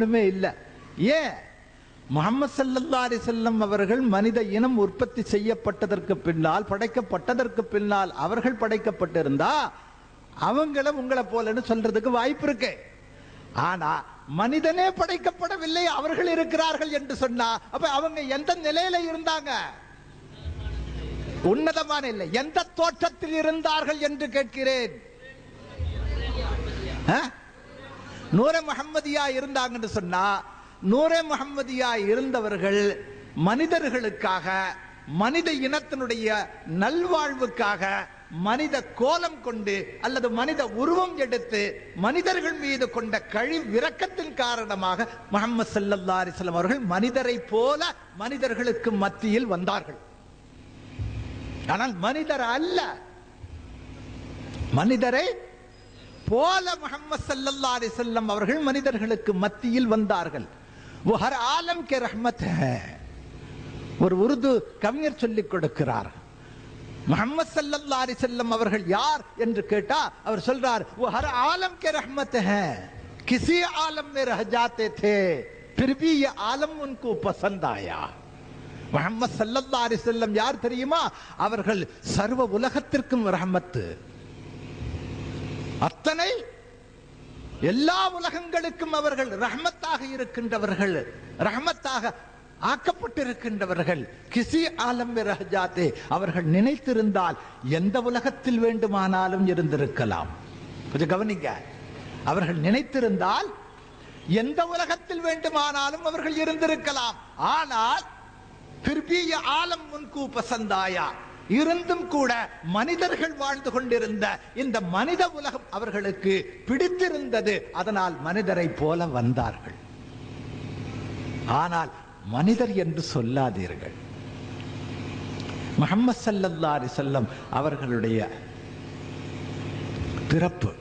ஒன்றுமே இல்லை. ஏன்? முகமது சல்லல்லா அலிசல்லம் அவர்கள் மனித இனம் உற்பத்தி செய்யப்பட்டதற்கு பின்னால் படைக்கப்பட்டதற்கு பின்னால் அவர்கள் படைக்கப்பட்டிருந்தா அவங்களும் உங்களை போலன்னு சொல்றதுக்கு வாய்ப்பு இருக்கு. ஆனா மனிதனே படைக்கப்படவில்லை அவர்கள் இருக்கிறார்கள் என்று சொன்னா அப்ப அவங்க எந்த நிலையில இருந்தாங்க? உன்னதமான இல்லை எந்த தோற்றத்தில் இருந்தார்கள் என்று கேட்கிறேன். ஆ? நூரே முகம்மதியா இருந்தாங்கன்னு சொன்னா நூரே முகம்மதியா இருந்தவர்கள் மனிதர்களுக்காக மனித இனத்தினுடைய நல்வாழ்வுக்காக மனித கோலம் கொண்டு அல்லது மனித உருவம் எடுத்து மனிதர்கள் மீது கொண்ட கழி விரக்கத்தின் காரணமாக முகமது சல்லா அலிஸ்லாம் அவர்கள் மனிதரை போல மனிதர்களுக்கு மத்தியில் வந்தார்கள் ஆனால் மனிதர் அல்ல மனிதரை போல முகமது சல்லல்லா அலைஹி வஸல்லம் அவர்கள் மனிதர்களுக்கு மத்தியில் வந்தார்கள் वो हर आलम के रहमत है ஒரு உருது கவிஞர் சொல்லிக் கொடுக்கிறார் முகமது சல்லல்லா அலைஹி வஸல்லம் அவர்கள் யார் என்று கேட்டா அவர் சொல்றார் वो हर आलम के रहमत है किसी आलम में रह जाते थे फिर भी ये आलम उनको पसंद आया முகமது சல்லல்லா அலைஹி வஸல்லம் யார் தெரியுமா அவர்கள் சர்வ உலகத்திற்கும் ரஹமத்து அத்தனை எல்லா உலகங்களுக்கும் அவர்கள் ரஹமத்தாக இருக்கின்றவர்கள் ரஹமத்தாக ஆக்கப்பட்டிருக்கின்றவர்கள். கிசி ஆலம் ரஹஜாத்தே அவர்கள் நினைத்திருந்தால் எந்த உலகத்தில் வேண்டுமானாலும் இருந்திருக்கலாம். கொஞ்சம் கவனிங்க. அவர்கள் நினைத்திருந்தால் எந்த உலகத்தில் வேண்டுமானாலும் அவர்கள் இருந்திருக்கலாம். ஆனால் பிற்பிய ஆலம் முன்கூ பசந்தாயா இருந்தும் கூட மனிதர்கள் வாழ்ந்து கொண்டிருந்த இந்த மனித உலகம் அவர்களுக்கு பிடித்திருந்தது. அதனால் மனிதரை போல வந்தார்கள். ஆனால் மனிதர் என்று சொல்லாதீர்கள். முகமது சல்லல்லாரி செல்லம் அவர்களுடைய பிறப்பு